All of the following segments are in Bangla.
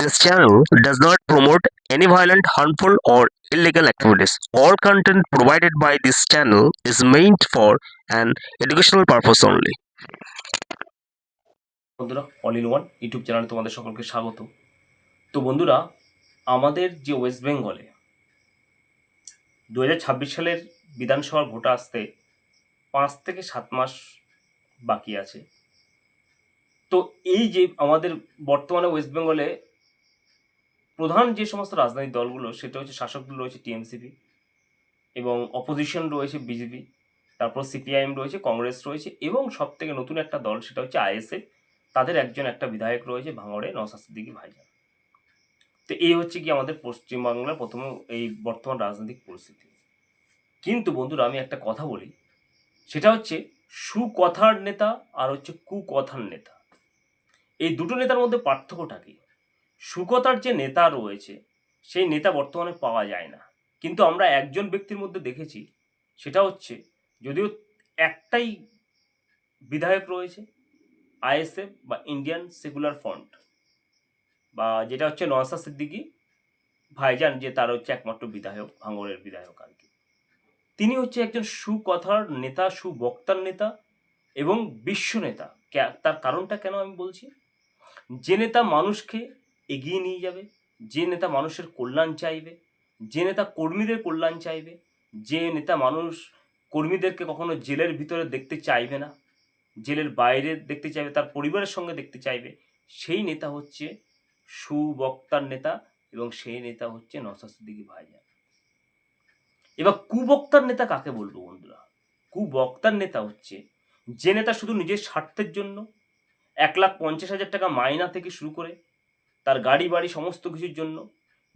This channel does not promote any violent, harmful, or illegal activities. All content provided by this channel is meant for an educational purpose only. বন্ধুরা অল ইন ওয়ান ইউটিউব চ্যানেলে তোমাদের সকলকে স্বাগত তো বন্ধুরা আমাদের যে ওয়েস্ট বেঙ্গলে দু হাজার ছাব্বিশ সালের বিধানসভার ভোট আসতে পাঁচ থেকে সাত মাস বাকি আছে তো এই যে আমাদের বর্তমানে ওয়েস্ট বেঙ্গলে প্রধান যে সমস্ত রাজনৈতিক দলগুলো, সেটা হচ্ছে শাসক দল রয়েছে টিএমসিপি এবং অপোজিশন রয়েছে বিজেপি, তারপর সিপিআইএম রয়েছে, কংগ্রেস রয়েছে এবং সব থেকে নতুন একটা দল সেটা হচ্ছে আইএসএফ। তাদের একজন একটা বিধায়ক রয়েছে ভাঙড়ে নওসাদ সিদ্দিকী ভাইজান। তো এই হচ্ছে কি আমাদের পশ্চিমবাংলার প্রথম এই বর্তমান রাজনৈতিক পরিস্থিতি। কিন্তু বন্ধুরা, আমি একটা কথা বলি, সেটা হচ্ছে সুকথার নেতা আর হচ্ছে কুকথার নেতা। এই দুটো নেতার মধ্যে পার্থক্যটা কি? সুকথার যে নেতা রয়েছে, সেই নেতা বর্তমানে পাওয়া যায় না। কিন্তু আমরা একজন ব্যক্তির মধ্যে দেখেছি, সেটা হচ্ছে, যদিও একটাই বিধায়ক রয়েছে আইএসএফ বা ইন্ডিয়ান সেকুলার ফ্রন্ট, বা যেটা হচ্ছে নওয়াসা সিদ্দিকী ভাইজান, যে তার হচ্ছে একমাত্র বিধায়ক, ভাঙড়ের বিধায়ক আর কি। তিনি হচ্ছে একজন সুকথার নেতা, সুবক্তার নেতা এবং বিশ্ব নেতা। তার কারণটা কেন আমি বলছি? যে নেতা মানুষকে এগিয়ে নিয়ে যাবে। যে নেতা মানুষের কল্যাণ চাইবে, যে নেতা কর্মীদের কল্যাণ চাইবে, যে নেতা মানুষ কর্মীদেরকে কখনো জেলের ভিতরে দেখতে চাইবে না, জেলের বাইরে দেখতে চাইবে, তার পরিবারের সঙ্গে দেখতে চাইবে, সেই নেতা হচ্ছে সুবক্তার নেতা এবং সেই নেতা হচ্ছে নসাদ সিদ্দিকী ভাইজান। এবার কুবক্তার নেতা কাকে বলব বন্ধুরা? কুবক্তার নেতা হচ্ছে যে নেতা শুধু নিজের স্বার্থের জন্য এক লাখ পঞ্চাশ হাজার টাকা মাইনা থেকে শুরু করে তার গাড়ি বাড়ি সমস্ত কিছুর জন্য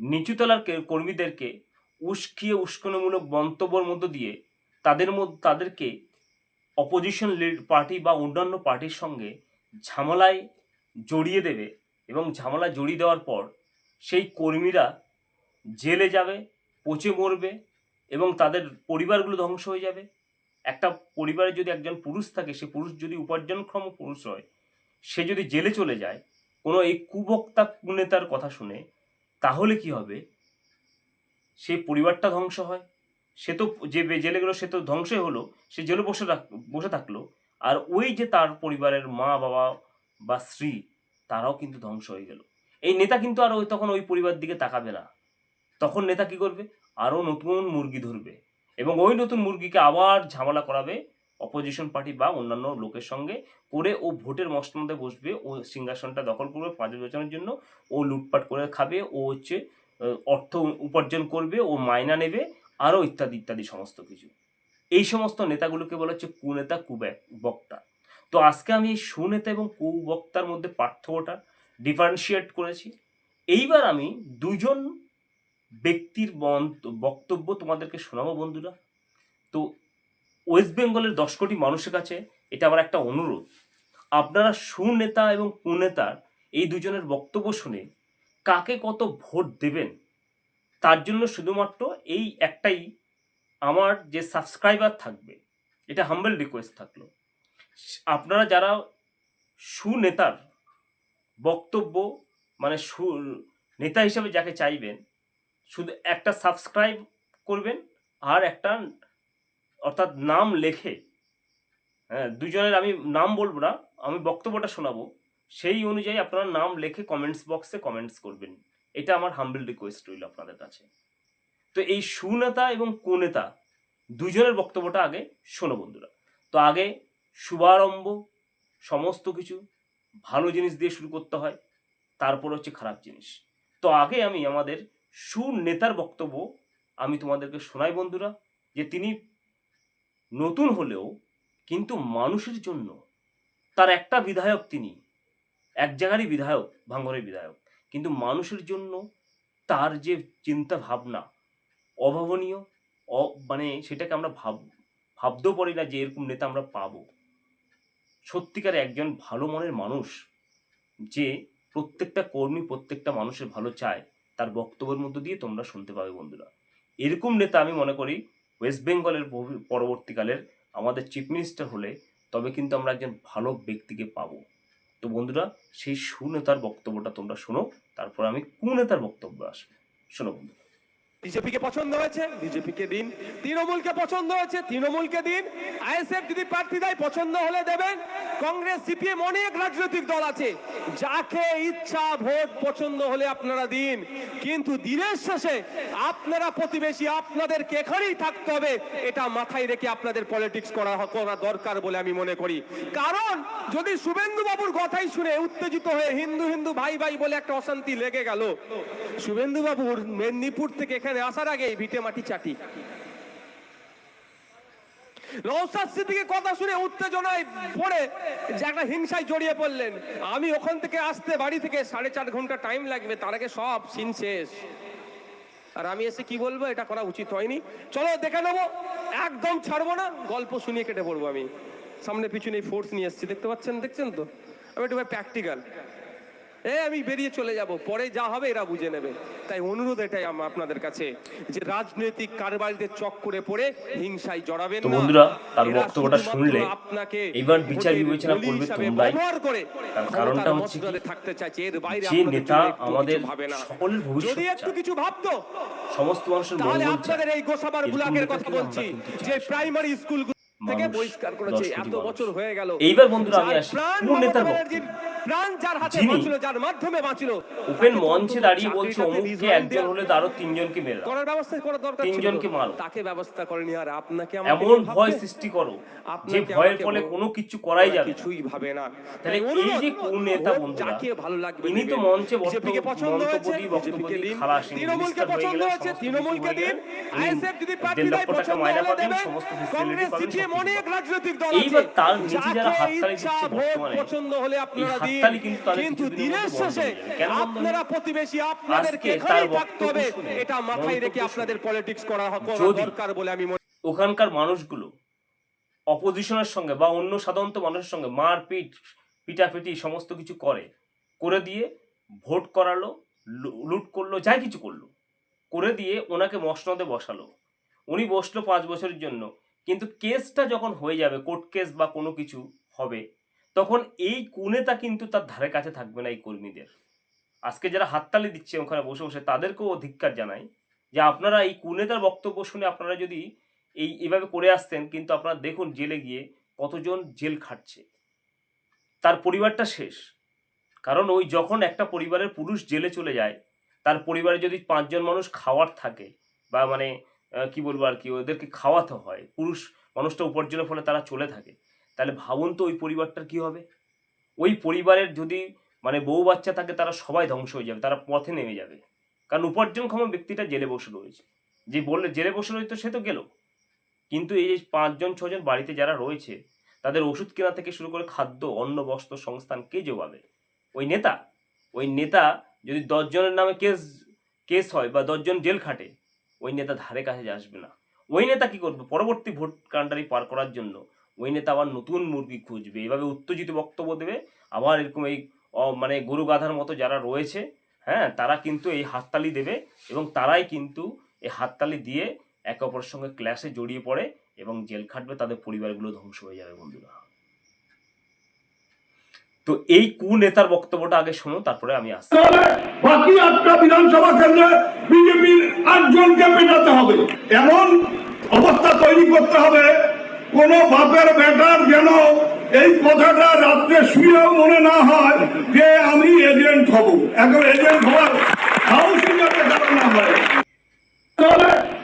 নিচুতলার কর্মীদেরকে উস্কিয়ে উস্কানোমূলক মন্তব্যের মধ্য দিয়ে তাদের মধ্যে তাদেরকে অপোজিশন লিড পার্টি বা অন্যান্য পার্টির সঙ্গে ঝামেলায় জড়িয়ে দেবে এবং ঝামেলা জড়িয়ে দেওয়ার পর সেই কর্মীরা জেলে যাবে, পচে মরবে এবং তাদের পরিবারগুলো ধ্বংস হয়ে যাবে। একটা পরিবারে যদি একজন পুরুষ থাকে, সে পুরুষ যদি উপার্জনক্ষম পুরুষ হয়, সে যদি জেলে চলে যায় কোনো এই কুবক্তা কুনেতার কথা শুনে, তাহলে কি হবে? সে পরিবারটা ধ্বংস হয়। সে তো যে জেলে গেলো, সে তো ধ্বংসই হলো। সে জেলে বসে বসে থাকল। আর ওই যে তার পরিবারের মা, বাবা বা স্ত্রী, তারাও কিন্তু ধ্বংস হয়ে গেল। এই নেতা কিন্তু আর ওই তখন ওই পরিবার দিকে তাকাবে না। তখন নেতা কি করবে? আরও নতুন মুরগি ধরবে। এবং ওই নতুন মুরগিকে আবার ঝামেলা করাবে অপোজিশন পার্টি বা অন্যান্য লোকের সঙ্গে করে ও ভোটের মসনদে বসবে। ও সিংহাসনটা দখল করবে, পাঁচ বছরের জন্য। ও লুটপাট করে খাবে, ও হচ্ছে অর্থ উপার্জন করবে, ও মায়না নেবে, আরও ইত্যাদি ইত্যাদি সমস্ত কিছু। এই সমস্ত নেতাগুলোকে বলা হচ্ছে কুনেতা কুব্যাক বক্তা। তো আজকে আমি এই সুনেতা এবং কুবক্তার মধ্যে পার্থক্যটা ডিফারেন্সিয়েট করেছি। এইবার আমি দুজন ব্যক্তির বক্তব্য তোমাদেরকে শোনাবো বন্ধুরা। তো ওয়েস্ট বেঙ্গলের দশ কোটি মানুষের কাছে এটা আমার একটা অনুরোধ। আপনারা সুনেতা এবং কুনেতার এই দুজনের বক্তব্য শুনে কাকে কত ভোট দেবেন, তার জন্য শুধুমাত্র এই একটাই আমার যে সাবস্ক্রাইবার থাকবে, এটা হাম্বল রিকোয়েস্ট থাকল। আপনারা যারা সুনেতার বক্তব্য মানে সু, নেতা হিসেবে যাকে চাইবেন, শুধু একটা সাবস্ক্রাইব করবেন আর একটা অর্থাৎ নাম লেখে হ্যাঁ দুজনের আমি নাম বলব না, আমি বক্তব্যটা শোনাবো। সেই অনুযায়ী আপনারা নাম লেখে কমেন্টস বক্সে কমেন্টস করবেন। এটা আমার হাম্বল রিকোয়েস্ট রইল আপনাদের কাছে। তো এই সুনেতা এবং কুনেতা দুজনের বক্তব্যটা আগে শোনো বন্ধুরা। তো আগে শুভারম্ভ, সমস্ত কিছু, ভালো জিনিস দিয়ে শুরু করতে হয়, তারপর হচ্ছে খারাপ জিনিস। তো আগে আমি আমাদের সুনেতার বক্তব্য আমি তোমাদেরকে শোনাই বন্ধুরা, যে তিনি নতুন হলেও কিন্তু মানুষের জন্য তার একটা বিধায়ক তিনি, এক জায়গারই বিধায়ক ভাঙ্গরের বিধায়ক। কিন্তু মানুষের জন্য তার যে চিন্তা ভাবনা অভাবনীয়, অ মানে সেটাকে আমরা ভাব, ভাবতেও পারি না যে এরকম নেতা আমরা পাবো। সত্যিকার একজন ভালো মনের মানুষ যে প্রত্যেকটা কর্মী, প্রত্যেকটা মানুষের ভালো চায়, তার বক্তব্যের মধ্য দিয়ে তোমরা শুনতে পাবে বন্ধুরা। এরকম নেতা আমি মনে করি ওয়েস্ট বেঙ্গলের পরবর্তীকালের আমাদের চিফ মিনিস্টার হলে তবে কিন্তু আমরা একজন ভালো ব্যক্তিকে পাবো। তো বন্ধুরা, সেই সুনেতার বক্তব্যটা তোমরা শোনো, তারপর আমি কুনেতার বক্তব্য আসবে। শোনো বন্ধু বিজেপিকে পছন্দ হয়েছে, বিজেপিকে দিন। তৃণমূলকে পছন্দ হয়েছে, তৃণমূলকে দিন। আইএসএফ যদি প্রার্থী দেয়, পছন্দ হলে দেবেন। কংগ্রেস, সিপিএম অনেক রাজনৈতিক দল আছে। যাকে ইচ্ছা, ভোট পছন্দ হলে আপনারা দিন। কিন্তু দিনের শেষে আপনারা প্রতিবেশী, আপনাদেরকে এখানেই থাকতে হবে। এটা মাথায় রেখে আপনাদের পলিটিক্স করা করা দরকার বলে আমি মনে করি। কারণ যদি শুভেন্দু বাবুর কথাই শুনে উত্তেজিত হয়ে হিন্দু হিন্দু ভাই ভাই বলে একটা অশান্তি লেগে গেল শুভেন্দু বাবুর মেদিনীপুর থেকে এখানে আসার আগে ভিটে মাটি চাটি। সিদ্দিকের কথা শুনে উত্তেজনায় পড়ে একটা হিংসায় জড়িয়ে পড়লেন। আমি ওখান থেকে আসতে বাড়ি থেকে সাড়ে চার ঘণ্টা টাইম লাগবে, তার আগে সব সিন শেষ। আর আমি এসে কি বলব, এটা করা উচিত হয়নি। চলো, দেখে নেব। একদম ছাড়বো না, গল্প শুনিয়ে কেটে পড়ব আমি। সামনে পিছনে ফোর্স নিয়ে এসেছি, দেখতে পাচ্ছেন, দেখছেন তো? আমি একটু ভাই প্র্যাকটিক্যাল এ আমি বেরিয়ে চলে যাব। পরে যা হবে এরা বুঝে নেবে। তাই অনুরোধ এটাই আমার আপনাদের কাছে যে রাজনৈতিক কারবারিদের চক্করে পড়ে হিংসায় জড়াবেন না। বন্ধুরা, তার বক্তব্যটা শুনলে আপনাকে এইবার বিচার বিবেচনা করবে তোমরাই। করে তার কারণটা হচ্ছে কি, থাকতে চাইছে। এর বাইরে যে নেতা আমাদের সকলের ভবিষ্যৎ যদি একটু কিছু ভাবতো সমস্ত মানুষের তাহলে মঙ্গল চায়। আপনাদের এই গোসাবার নেতাকে কথা বলছি যে প্রাইমারি স্কুল থেকে বহিষ্কার করেছে। এত বছর হয়ে গেল। এইবার বন্ধুরা আমি আসি। কোন নেতার বক্তব্য? প্রাণ যার হাতে বাঁচলো যার মাধ্যমে বাঁচলো। তাকে মঞ্চে দাঁড়িয়ে বলছে অমুককে একজন হলে তারও তিনজনকে মেরে। করার ব্যবস্থা করার দরকার তিনজনকে মারো। তাকে ব্যবস্থা করেনি আর আপনাকে এমন ভয় সৃষ্টি করো যে ভয়ের ফলে কোনো কিছু করাই যাবে কিছুই ভাবে না। তাহলে এই যে কোন নেতা বন্ধুরা, যাকে ভালো লাগবে ইনি তো মঞ্চে বক্তব্য- পছন্দ হয়েছে বক্তব্য দিয়ে দিন খালাস, তৃণমূলকে পছন্দ হয়েছে তৃণমূলকে দিন। আইএসএফ যদি লক্ষ দেয় পছন্দ হলে দেবেন কংগ্রেস সিপিএম অনেক রাজনৈতিক দল আছে। এইবার তার নিচে যারা হাততালি দিচ্ছে বর্তমানে, পছন্দ হলে আপনারা দিন। হাততালি কিন্তু কিন্তু দিনের শেষে আপনারা প্রতিবেশী আপনাদেরকে এখানেই থাকতে হবে। এটা মাথায় রেখে আপনাদের পলিটিক্স করা করা দরকার বলে আমি মনে ওখানকার মানুষগুলো অপোজিশনের সঙ্গে বা অন্য সাধারণত মানুষের সঙ্গে মারপিট পিটাপিটি সমস্ত কিছু করে করে দিয়ে ভোট করালো লুট করল যাই কিছু করল করে দিয়ে ওনাকে মসনদে বসালো। উনি বসল পাঁচ বছরের জন্য। কিন্তু কেসটা যখন হয়ে যাবে কোর্ট কেস বা কোনো কিছু হবে তখন এই কুনেতা কিন্তু তার ধারে কাছে থাকবে না এই কর্মীদের। আজকে যারা হাততালি দিচ্ছে ওখানে বসে বসে, তাদেরকেও অধিকার জানাই যে আপনারা এই কুনেতার বক্তব্য শুনে আপনারা যদি এই এভাবে করে আসতেন, কিন্তু আপনারা দেখুন জেলে গিয়ে কতজন জেল খাটছে। তার পরিবারটা শেষ। কারণ ওই যখন একটা পরিবারের পুরুষ জেলে চলে যায়, তার পরিবারে যদি পাঁচজন মানুষ খাওয়ার থাকে বা মানে কি বলব আর কি, ওদেরকে খাওয়াতে হয়, পুরুষ মানুষটা উপার্জনের ফলে তারা চলে থাকে। তাহলে ভাবুন তো ওই পরিবারটার কি হবে? ওই পরিবারের যদি মানে বউ বাচ্চা থাকে, তারা সবাই ধ্বংস হয়ে যাবে, তারা পথে নেমে যাবে। কারণ উপার্জনক্ষম ব্যক্তিটা জেলে বসে রয়েছে। যে বললে জেলে বসে রয়েছে সে তো গেল। কিন্তু এই যে পাঁচজন, ছজন বাড়িতে যারা রয়েছে, তাদের ওষুধ কেনা থেকে শুরু করে খাদ্য, অন্ন, বস্ত্র সংস্থান কে যোগাবে ওই নেতা? ওই নেতা যদি দশজনের নামে কেস কেস হয় বা দশজন জেল খাটে, ওই নেতা ধারে কাছে আসবে না। ওই নেতা কি করবে? পরবর্তী ভোট কান্ডারি পার করার জন্য ওই নেতা আবার নতুন মুরগি খুঁজবে। এভাবে উত্তেজিত বক্তব্য দেবে। আবার এরকম এই মানে গরু গাধার মতো যারা রয়েছে হ্যাঁ তারা কিন্তু এই হাততালি দেবে এবং তারাই কিন্তু এই হাততালি দিয়ে একে অপরের সঙ্গে ক্লাসে জড়িয়ে পড়ে এবং জেল খাটবে, তাদের পরিবারগুলো ধ্বংস হয়ে যাবে বন্ধুরা। তো এই কু নেতার বক্তব্যটা আগে শোনো, তারপরে আমি আসছি। বাকি আটটা বিধানসভা কেন্দ্রে বিজেপির আটজনকে মেটাতে হবে। এমন অবস্থা তৈরি করতে হবে কোন বাপের বেটার যেন এই কথাটা রাত্রে শুয়েও মনে না হয় যে আমি এজেন্ট হব। এখন এজেন্ট হওয়ার যাতে হয়।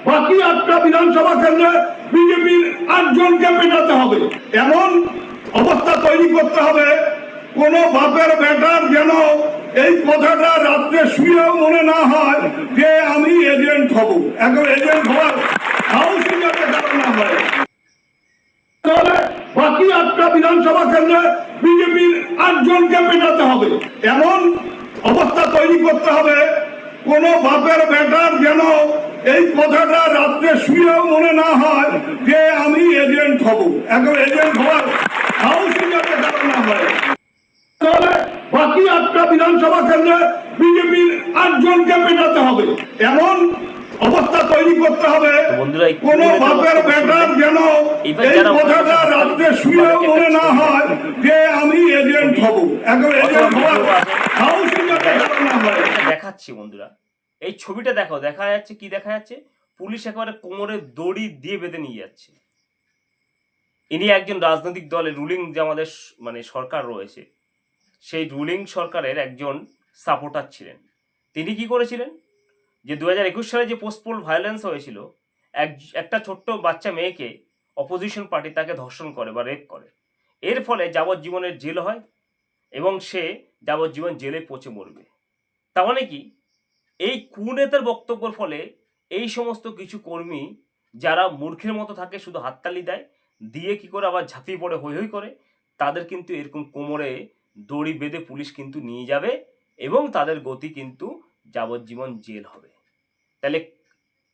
বাকি আটটা বিধানসভা কেন্দ্রে বিজেপির আটজনকে মেটাতে হবে। এমন অবস্থা তৈরি করতে হবে, কোন বাপের বেটার যেন এই কথাটা রাত্রে শুয়েও মনে না হয় যে আমি এজেন্ট হব। এখন এজেন্ট হওয়ার হাউসিং যাতে কারণ হয়। বাকি আটটা বিধানসভা কেন্দ্রে বিজেপির আটজনকে মেটাতে হবে। এমন অবস্থা তৈরি করতে হবে, কোন বাপের বেটার যেন এই কথাটা রাত্রে শুয়েও মনে না হয় যে আমি এজেন্ট হব। এখন এজেন্ট হওয়ার হাউসিং যাতে কারণ না হয়। বাকি আটটা বিধানসভা কেন্দ্রে বিজেপির আটজনকে মেটাতে হবে। এমন অবস্থা তৈরি করতে হবে। কোন বাপের বেটার যেন এই কথাটা রাত্রে তাদেরকে মনে না হয় যে আমি এজেন্ট হব। এখন এজেন্ট দেখাচ্ছি বন্ধুরা। এই ছবিটা দেখো দেখা যাচ্ছে কি দেখা যাচ্ছে? পুলিশ একেবারে কোমরে দড়ি দিয়ে বেঁধে নিয়ে যাচ্ছে। ইনি একজন রাজনৈতিক দলের রুলিং যে আমাদের মানে সরকার রয়েছে। সেই রুলিং সরকারের একজন সাপোর্টার ছিলেন। তিনি কি করেছিলেন? যে দু হাজার একুশ সালে যে পোস্টপোল ভায়োলেন্স হয়েছিল, এক, একটা ছোট্ট বাচ্চা মেয়েকে অপোজিশন পার্টি তাকে ধর্ষণ করে বা রেপ করে। এর ফলে যাবজ্জীবনের জেল হয় এবং সে যাবজ্জীবন জেলে পচে মরবে। তার মানে কি? এই কুনেতার বক্তব্যের ফলে এই সমস্ত কিছু কর্মী যারা মূর্খের মতো থাকে, শুধু হাততালি দেয়, দিয়ে কি করে আবার ঝাঁপিয়ে পড়ে হই হই করে, তাদের কিন্তু এরকম কোমরে দড়ি বেঁধে পুলিশ কিন্তু নিয়ে যাবে এবং তাদের গতি কিন্তু যাবজ্জীবন জেল হবে। তাহলে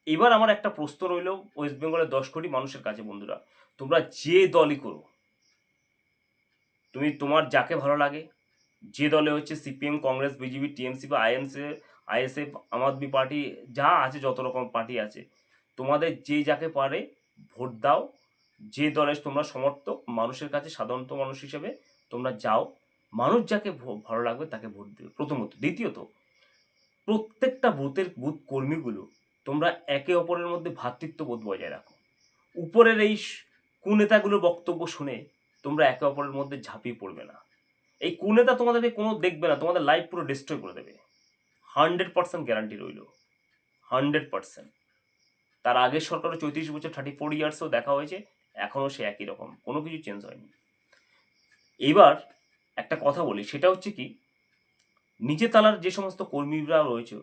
এবার আমার একটা প্রশ্ন রইল ওয়েস্ট বেঙ্গলের দশ কোটি মানুষের কাছে বন্ধুরা, তোমরা যে দলই করো, তুমি তোমার যাকে ভালো লাগে, যে দলে হচ্ছে সিপিএম কংগ্রেস বিজেপি টিএমসি বা INC ISF Aam Aadmi party, যা আছে, যত রকম পার্টি আছে, তোমাদের যে যাকে পারে ভোট দাও, যে দলের তোমরা সমর্থক, মানুষের কাছে সাধারণত মানুষ হিসেবে তোমরা যাও, মানুষ যাকে ভালো লাগবে তাকে ভোট দেবে প্রথমত। দ্বিতীয়ত প্রত্যেকটা বুথের বুথ কর্মীগুলো তোমরা একে অপরের মধ্যে ভ্রাতৃত্ববোধ বজায় রাখো। উপরের এই কুনেতাগুলোর বক্তব্য শুনে তোমরা একে অপরের মধ্যে ঝাঁপিয়ে পড়বে না। এই কুনেতা তোমাদেরকে কোনো দেখবে না, তোমাদের লাইফ পুরো ডিস্ট্রয় করে দেবে। হান্ড্রেড পার্সেন্ট গ্যারান্টি রইল। হান্ড্রেড পার্সেন্ট তার আগের সরকারও চৌত্রিশ বছর থার্টি ফোর ইয়ার্সও দেখা হয়েছে, এখনও সে একই রকম, কোনো কিছু চেঞ্জ হয়নি। এবার একটা কথা বলি, সেটা হচ্ছে কি নিচে তালার যে সমস্ত কর্মীরা রয়েছে,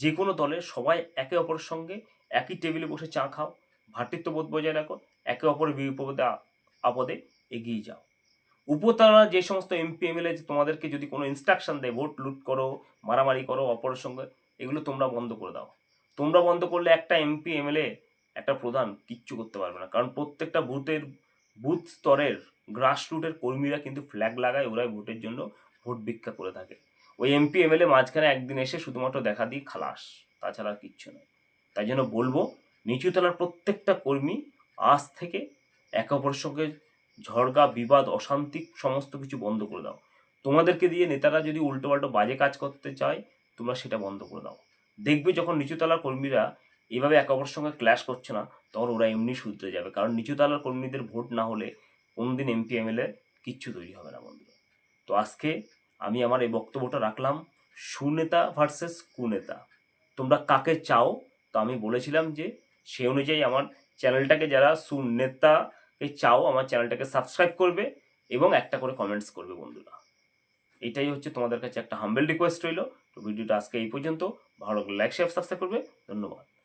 যে কোনো দলের সবাই একে অপরের সঙ্গে একই টেবিলে বসে চা খাও ভ্রাতৃত্ববোধ বজায় রাখো, একে অপরের বিপদে আপদে এগিয়ে যাও। উপতারা যে সমস্ত এমপি এমএলএ তোমাদেরকে যদি কোনো ইনস্ট্রাকশন দেয় ভোট লুট করো, মারামারি করো, অপরের সঙ্গে, এগুলো তোমরা বন্ধ করে দাও। তোমরা বন্ধ করলে একটা এমপি এমএলএ একটা প্রধান কিচ্ছু করতে পারবে না। কারণ প্রত্যেকটা বুথের, বুথ স্তরের গ্রাসরুটের কর্মীরা কিন্তু ফ্ল্যাগ লাগায়, ওরাই ভোটের জন্য ভোট ভিক্ষা করে থাকে। ওই এমপি এমএলএ মাঝখানে একদিন এসে শুধুমাত্র দেখা দিই খালাস। তাছাড়া আর কিচ্ছু নয়। তাই জন্য বলব নিচুতলার প্রত্যেকটা কর্মী আজ থেকে একে অপরের সঙ্গে ঝড়গা, বিবাদ, অশান্তি সমস্ত কিছু বন্ধ করে দাও। তোমাদেরকে দিয়ে নেতারা যদি উল্টো পাল্টো বাজে কাজ করতে চায়, তোমরা সেটা বন্ধ করে দাও। দেখবে যখন নিচুতলার কর্মীরা এভাবে একে অপরের সঙ্গে ক্ল্যাশ করছে না, তখন ওরা এমনি শুধরে যাবে। কারণ নিচুতলার কর্মীদের ভোট না হলে কোনোদিন এমপি এমএলএ কিচ্ছু তৈরি হবে না বন্ধুরা। তো আজকে আমি আমার এই বক্তব্যটা রাখলাম সুনেতা ভার্সেস কুনেতা। তোমরা কাকে চাও? তো আমি বলেছিলাম যে সে অনুযায়ী আমার চ্যানেলটাকে যারা সুনেতাকে চাও, আমার চ্যানেলটাকে সাবস্ক্রাইব করবে এবং একটা করে কমেন্টস করবে বন্ধুরা। এটাই হচ্ছে তোমাদের কাছে একটা হাম্বেল রিকোয়েস্ট রইল। তো ভিডিওটা আজকে এই পর্যন্ত। ভালো লাইক শেয়ার সাবস্ক্রাইব করবে। ধন্যবাদ।